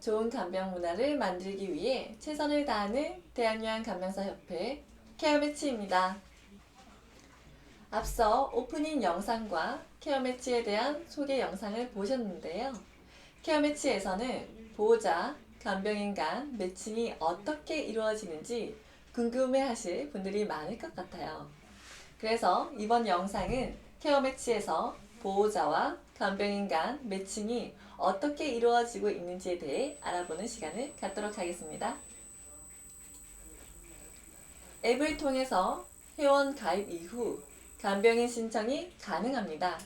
좋은 간병 문화를 만들기 위해 최선을 다하는 대한요한 간병사 협회 케어매치입니다. 앞서 오프닝 영상과 케어매치에 대한 소개 영상을 보셨는데요. 케어매치에서는 보호자, 간병인 간 매칭이 어떻게 이루어지는지 궁금해 하실 분들이 많을 것 같아요. 그래서 이번 영상은 케어매치에서 보호자와 간병인 간 매칭이 어떻게 이루어지고 있는지에 대해 알아보는 시간을 갖도록 하겠습니다. 앱을 통해서 회원 가입 이후 간병인 신청이 가능합니다.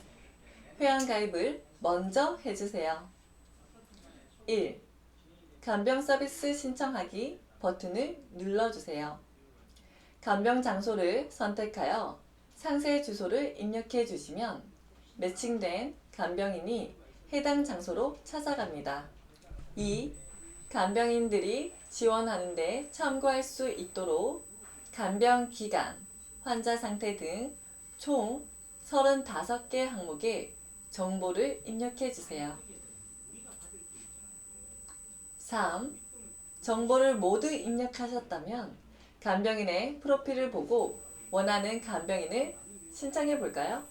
회원 가입을 먼저 해주세요. 1. 간병 서비스 신청하기 버튼을 눌러주세요. 간병 장소를 선택하여 상세 주소를 입력해 주시면 매칭된 간병인이 해당 장소로 찾아갑니다. 2. 간병인들이 지원하는 데 참고할 수 있도록 간병 기간, 환자 상태 등 총 35개 항목에 정보를 입력해 주세요. 3. 정보를 모두 입력하셨다면 간병인의 프로필을 보고 원하는 간병인을 신청해 볼까요?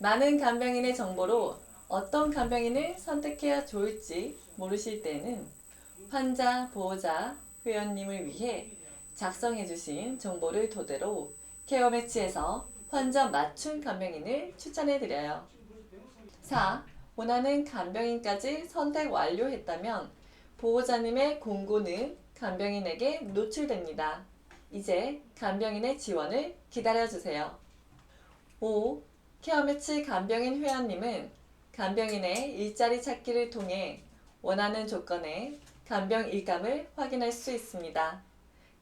많은 간병인의 정보로 어떤 간병인을 선택해야 좋을지 모르실 때는 환자, 보호자, 회원님을 위해 작성해 주신 정보를 토대로 케어 매치에서 환자 맞춤 간병인을 추천해 드려요. 4. 원하는 간병인까지 선택 완료했다면 보호자님의 공고는 간병인에게 노출됩니다. 이제 간병인의 지원을 기다려주세요. 5. 케어매치 간병인 회원님은 간병인의 일자리 찾기를 통해 원하는 조건의 간병 일감을 확인할 수 있습니다.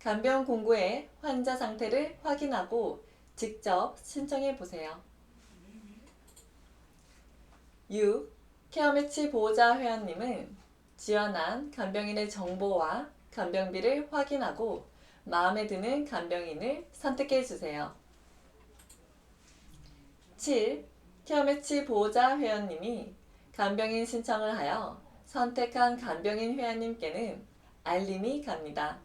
간병 공고의 환자 상태를 확인하고 직접 신청해 보세요. 6. 케어매치 보호자 회원님은 지원한 간병인의 정보와 간병비를 확인하고 마음에 드는 간병인을 선택해 주세요. 7. 케어매치 보호자 회원님이 간병인 신청을 하여 선택한 간병인 회원님께는 알림이 갑니다.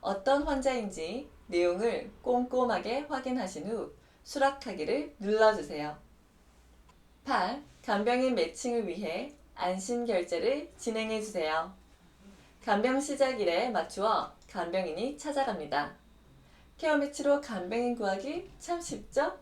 어떤 환자인지 내용을 꼼꼼하게 확인하신 후 수락하기를 눌러주세요. 8. 간병인 매칭을 위해 안심 결제를 진행해 주세요. 간병 시작일에 맞추어 간병인이 찾아갑니다. 케어 매치로 간병인 구하기 참 쉽죠?